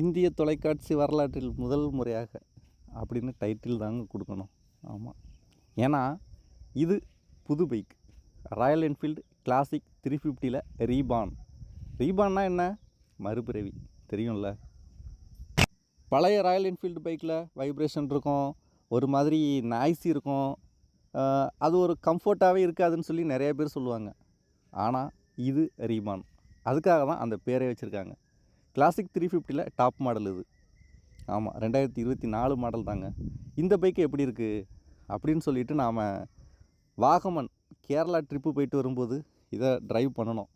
இந்திய தொலைக்காட்சி வரலாற்றில் முதல் முறையாக அப்படின்னு டைட்டில் தாங்க கொடுக்கணும். ஆமாம் ஏன்னா இது புது bike Royal Enfield Classic three ஃபிஃப்டியில் ரீபான் ரீபான்னா என்ன? மறுபிறவி. தெரியும்ல? பழைய ராயல் என்ஃபீல்டு பைக்கில் வைப்ரேஷன் இருக்கும். ஒரு மாதிரி நாய்ஸ் இருக்கும். அது ஒரு கம்ஃபர்ட்டாகவே இருக்காதுன்னு சொல்லி நிறைய பேர் சொல்லுவாங்க. ஆனால் இது ரீபான் அதுக்காக தான் அந்த பேரே வச்சுருக்காங்க. கிளாசிக் த்ரீ ஃபிஃப்டியில் டாப் மாடல் இது. ஆமாம் ரெண்டாயிரத்தி இருபத்தி நாலு மாடல் தாங்க. இந்த பைக்கு எப்படி இருக்குது அப்படின்னு சொல்லிட்டு நாம் வாகமன் கேரளா ட்ரிப்பு போயிட்டு வரும்போது இதை ட்ரைவ் பண்ணணும்.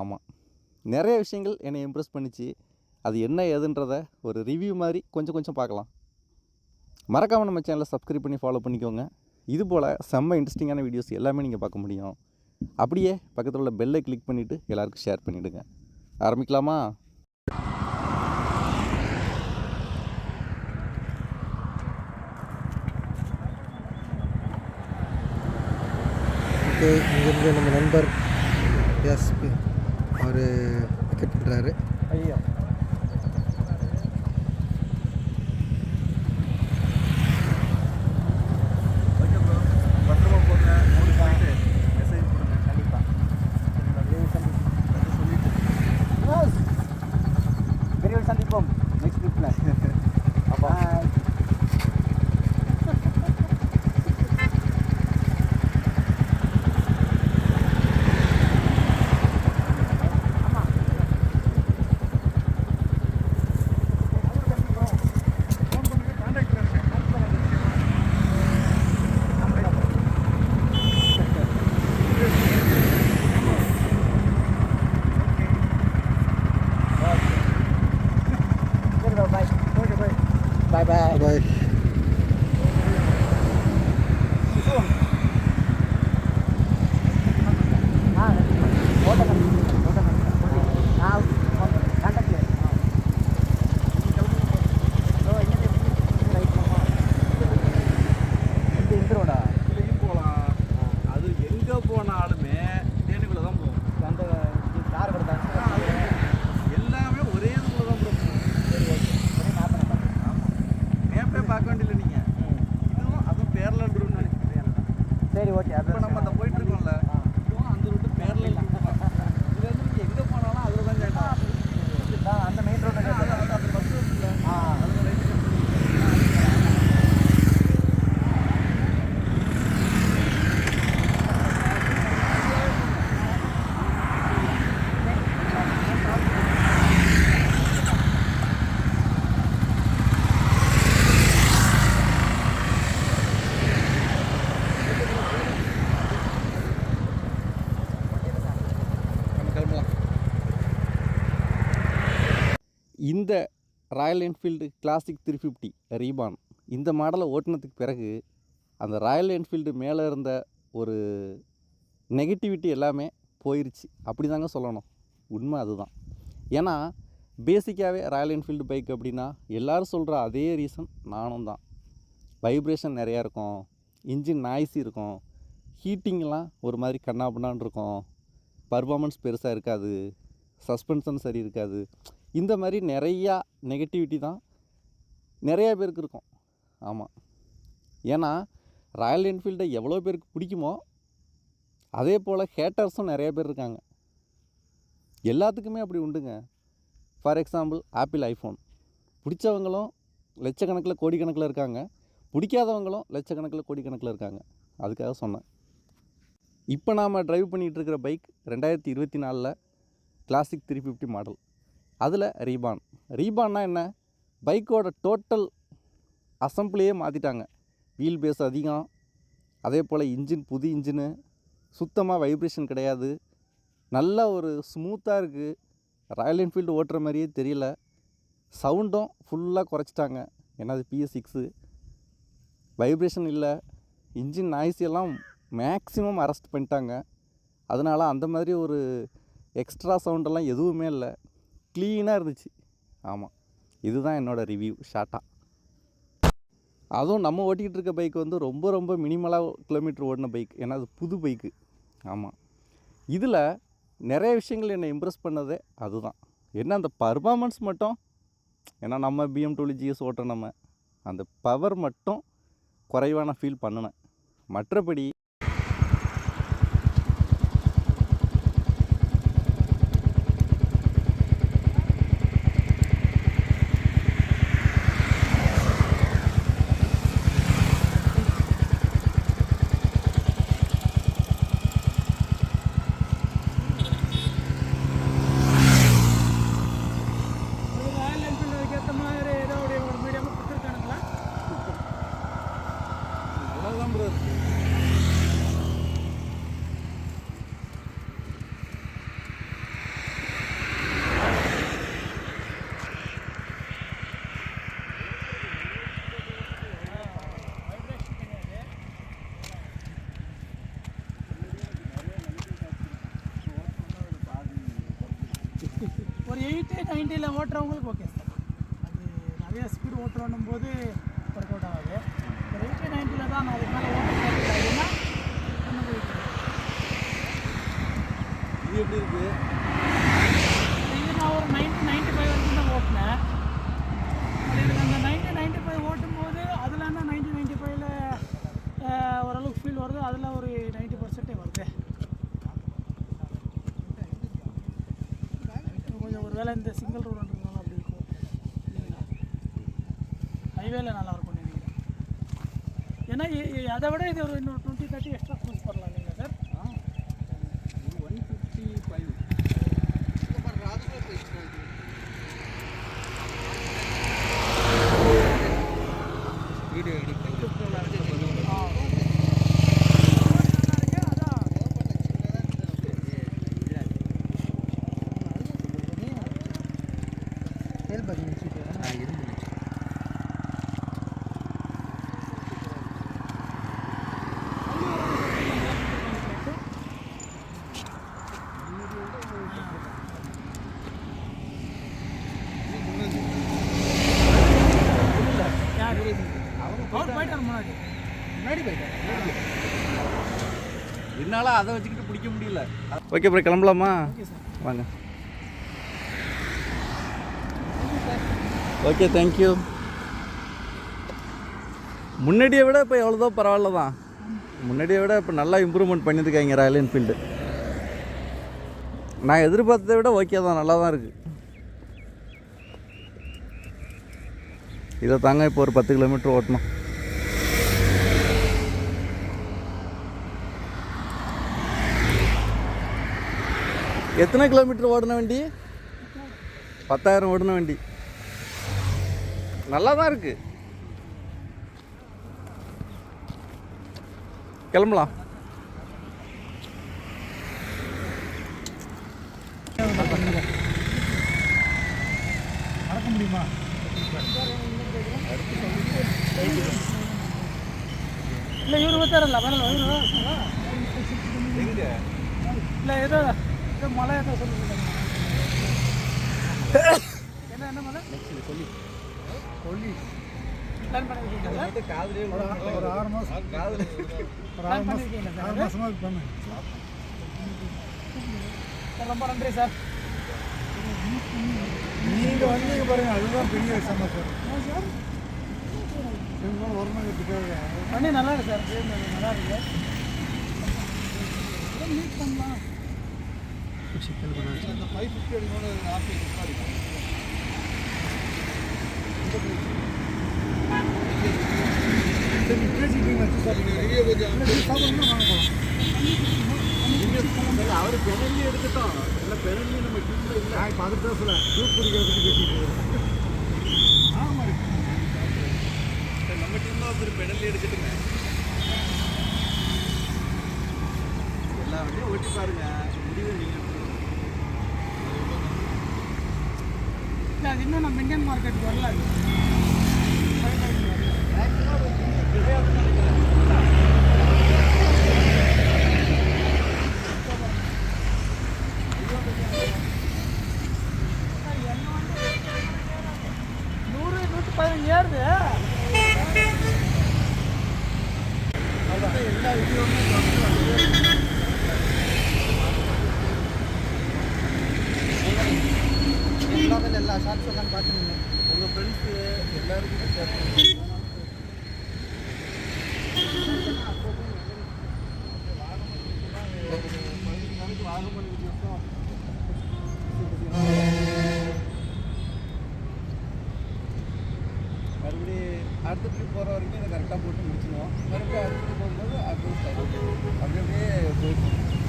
ஆமாம் நிறைய விஷயங்கள் என்னை இம்ப்ரெஸ் பண்ணிச்சு. அது என்ன ஏதுன்றத ஒரு ரிவ்யூ மாதிரி கொஞ்சம் கொஞ்சம் பார்க்கலாம். மறக்காமல் நம்ம சேனலை சப்ஸ்கிரைப் பண்ணி ஃபாலோ பண்ணிக்கோங்க. இது போல் செம்ம இன்ட்ரெஸ்டிங்கான வீடியோஸ் எல்லாமே நீங்கள் பார்க்க முடியும். அப்படியே பக்கத்தில் உள்ள பெல்லை கிளிக் பண்ணிவிட்டு எல்லாருக்கும் ஷேர் பண்ணிவிடுங்க ஆரம்பிக்கலாமா? ஓகே இங்கேருந்து நம்ம நண்பர் எஸ்பி அவர் பிக்கெட் பண்ணுறாரு ஐயா. Bye-bye. Bye-bye. சரி ஓகே இப்போ நம்ம அந்த போயிட்டு இருக்கோம்ல இதுவும் அந்த ரூட்டு பேரலல் ரூட் தான் இதுல இருந்து நீங்கள் எங்கே போனாலும் அதில் தான் கேட்டோம் அந்த மெயின் ரோட்டை அந்த பஸ் இருக்குல்ல ஆ. அதில் ரைட்டு நம்ம கிளம்பலாம் இந்த Royal Enfield Classic three fifty reborn இந்த மாடலை ஓட்டினதுக்கு பிறகு அந்த ராயல் என்ஃபீல்டு மேலே இருந்த ஒரு நெகட்டிவிட்டி எல்லாமே போயிருச்சு. அப்படி தாங்க சொல்லணும். உண்மை அதுதான். ஏன்னா பேசிக்காகவே ராயல் என்ஃபீல்டு பைக் அப்படின்னா எல்லோரும் சொல்கிற அதே ரீசன் நானும் தான். வைப்ரேஷன் நிறையா இருக்கும். இன்ஜின் நாய்ஸி இருக்கும். ஹீட்டிங்லாம் ஒரு மாதிரி கண்ணாபின்னான்னு இருக்கும். பர்ஃபார்மன்ஸ் பெருசாக இருக்காது. சஸ்பென்ஷன் சரி இருக்காது. இந்த மாதிரி நிறையா நெகட்டிவிட்டி தான் நிறையா பேருக்கு இருக்கும். ஆமாம் ஏன்னா ராயல் என்ஃபீல்டை எவ்வளோ பேருக்கு பிடிக்குமோ அதே போல் ஹேட்டர்ஸும் நிறைய பேர் இருக்காங்க. எல்லாத்துக்குமே அப்படி உண்டுங்க. ஃபார் எக்ஸாம்பிள் ஆப்பிள் ஐஃபோன் பிடிச்சவங்களும் லட்சக்கணக்கில் கோடிக்கணக்கில் இருக்காங்க. பிடிக்காதவங்களும் லட்சக்கணக்கில் கோடிக்கணக்கில் இருக்காங்க. அதுக்காக சொன்னேன். இப்போ நாம் ட்ரைவ் பண்ணிகிட்ருக்கிற பைக் ரெண்டாயிரத்தி இருபத்தி நாலில் கிளாசிக் த்ரீ ஃபிஃப்டி மாடல் அதில் ரீபான். ரீபான்னா என்ன? பைக்கோட டோட்டல் அசம்பிளியே மாற்றிட்டாங்க வீல் பேஸ் அதிகம். அதே போல் இன்ஜின் புது இன்ஜினு. சுத்தமாக வைப்ரேஷன் கிடையாது. நல்ல ஒரு ஸ்மூத்தாக இருக்குது ராயல் என்ஃபீல்டு ஓட்டுற மாதிரியே தெரியல. சவுண்டும் ஃபுல்லாக குறைச்சிட்டாங்க. ஏன்னா அது பிஎஸ் சிக்ஸு வைப்ரேஷன் இல்லை. இன்ஜின் நாய்ஸ் எல்லாம் மேக்ஸிமம் அரெஸ்ட் பண்ணிட்டாங்க. அதனால் அந்த மாதிரி ஒரு எக்ஸ்ட்ரா சவுண்டெல்லாம் எதுவுமே இல்லை. க்ளீனாக இருந்துச்சு. ஆமாம் இதுதான் என்னோடய ரிவ்யூ ஷார்ட்டாக அதுவும் நம்ம ஓட்டிகிட்டு இருக்க பைக் வந்து ரொம்ப ரொம்ப மினிமலாக கிலோமீட்டர் ஓடின பைக் ஏன்னா அது புது பைக்கு ஆமாம் இதில் நிறைய விஷயங்கள் என்னை இம்ப்ரெஸ் பண்ணதே அதுதான். என்ன அந்த பர்ஃபாமன்ஸ் மட்டும்? ஏன்னா நம்ம பிஎம்டபிள்யூ ஜிஎஸ் ஓட்டுற நம்ம அந்த பவர் மட்டும் குறைவான ஃபீல் பண்ணினேன். மற்றபடி ராயல் என்ஃபீல்டுக்கு ஏற்ற மாதிரி ஏதோ ஒரு ஒரு மீடியமாக கொடுத்துருக்கானுங்களா அவ்வளோதான் ப்ரோ எயிட்டு நைன்ட்டியில் ஓட்டுறவங்களுக்கு ஓகே சார் அது நிறைய ஸ்பீடு ஓட்டுறோன்னும் போது ஒர்க் அவுட் ஆகாது. ஒரு எயிட்டி நைன்ட்டியில் தான் நான் அதுக்கு மேலே போயிட்டு இது எப்படி இருக்குது இது நான் ஒரு நைன்ட்டி நைன்ட்டி ஃபைவ் வரைக்கும் தான் ஓட்டினேன். அது எனக்கு அந்த நைன்ட்டி நைன்ட்டி ஃபைவ் ஓட்டும்போது அதில் என்ன நைன்ட்டி நைன்ட்டி ஃபைவ்ல ஓரளவுக்கு ஃபீல் வருது. அதில் ஒரு நைன்ட்டி பர்சன்டே வருது. ஒருவேளை இந்த சிங்கிள் ரோடுன்றதுனால அப்படி இருக்கும். ஹைவேல நல்லா இருக்கும் நினைக்கிறேன். ஏன்னா அதை விட இது ஒரு இன்னொரு டுவெண்ட்டி தேர்ட்டி எக்ஸ்ட்ரா க்ரூஸ் பண்ணலாம் இல்லைங்களா sir one fifty five video edit ஆ அதான் சேல் பண்ணி வச்சுட்டு இருந்துச்சு யார் அவர் போயிட்டார் முன்னாடி முன்னாடி போயிட்டேன் என்னால் அதை வச்சுக்கிட்டு பிடிக்க முடியல. ஓகே ப்ரோ கிளம்பலாமா? வாங்க. ஓகே தேங்க்யூ முன்னாடியை விட இப்போ எவ்வளோதோ பரவாயில்ல தான். முன்னாடியை விட இப்போ நல்லா இம்ப்ரூவ்மெண்ட் பண்ணியிருக்காங்க ராயல் என்ஃபீல்டு நான் எதிர்பார்த்ததை விட ஓகே தான் நல்லா தான் இருக்குது இதை தாங்க இப்போ ஒரு பத்து கிலோமீட்டர் ஓட்டணும். எத்தனை கிலோமீட்டர் ஓடின வண்டி? பத்தாயிரம் ஓடின வண்டி. நல்லா தான் இருக்கு. கிளம்பலாம். மறக்க முடியுமா இல்லை இவர் பார்த்தாரல்ல பரவாயில்ல இல்லை ஏதோ மலை ஏதோ சொல்லிட்டு என்ன என்ன மலை சொல்லி. சொல்லி. பிளான் பண்ணிருக்கீங்களா காதுலயே ஒரு ஆறு மாதம் காதுல சார்? ஆறு மாதமாக பண்ணேன். சார், ரொம்ப நன்றி சார். நீங்கள் வந்தீங்க பாருங்க அதுதான் பெரிய சார். இவங்க வரணுங்கிறதுக்காக வண்டி நல்லா இருக்கு சார். நல்லா இருக்கு. மீட் பண்ணலாம். அந்த ஃபைவ் ஆஃபீஸ் அவர் பெனல்லி எடுத்துட்டோம் இல்லை பெனல்லி நம்ம டீமில் இல்லை இப்போ அது பேசல ஜூஸ் குடிக்கிறதுக்கு கேட்டுட்டு ஆமாம் நம்ம டீமில் ஒருத்தர் பெனல்லி எடுக்கட்டுங்க எல்லா வண்டியும் ஓட்டி பாருங்க. முடிவு நீங்கள் மார்க்கெட்டில் அது இன்னும் நம்ம இந்தியன் மார்க்கெட்டுக்கு வரல எல்லா ஷார்ட்ஸ் எல்லாம் பார்த்துருந்தேன் எல்லாருக்குமே ஷேர் பண்ணுங்க மறுபடியும் அடுத்த ட்ரிப் போகிற வரைக்கும் இதை கரெக்டாக போட்டு முடிச்சிடுவோம் மறுபடியும் அடுத்த ட்ரிப் போகும்போது அப்படியே அப்படியே போயிட்டு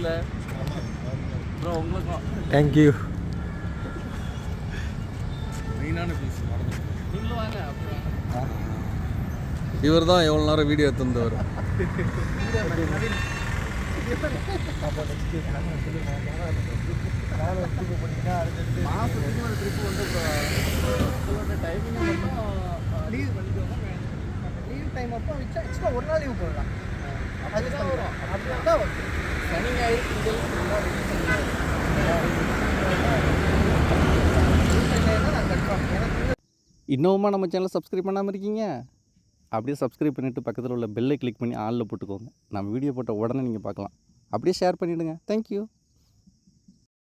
இருந்துச்சுல்ல அப்புறம் உங்களுக்கும் தேங்க்யூ மெயினான பீஸ் நீங்களும் வாங்க இவர் தான் எவ்வளோ நேரம் வீடியோ தந்தவர் மாதத்துக்கு ஒரு ட்ரிப் வந்து உங்களோட டைமிங் மட்டும் லீவ் லீவ் டைம் அப்போ வச்சா எக்ஸ்ட்ரா ஒரு நாள் லீவ் போடலாம். அதுதான் சனி ஞாயிறு திங்கள் நம்ம சேனலை சப்ஸ்கிரைப் பண்ணாமல் இருக்கீங்க? அப்படியே சப்ஸ்கிரைப் பண்ணிவிட்டு பக்கத்தில் உள்ள பெல்லை கிளிக் பண்ணி ஆளில் போட்டுக்கோங்க. நம்ம வீடியோ போட்ட உடனே நீங்கள் பார்க்கலாம். அப்படியே ஷேர் பண்ணிவிடுங்க தேங்க்யூ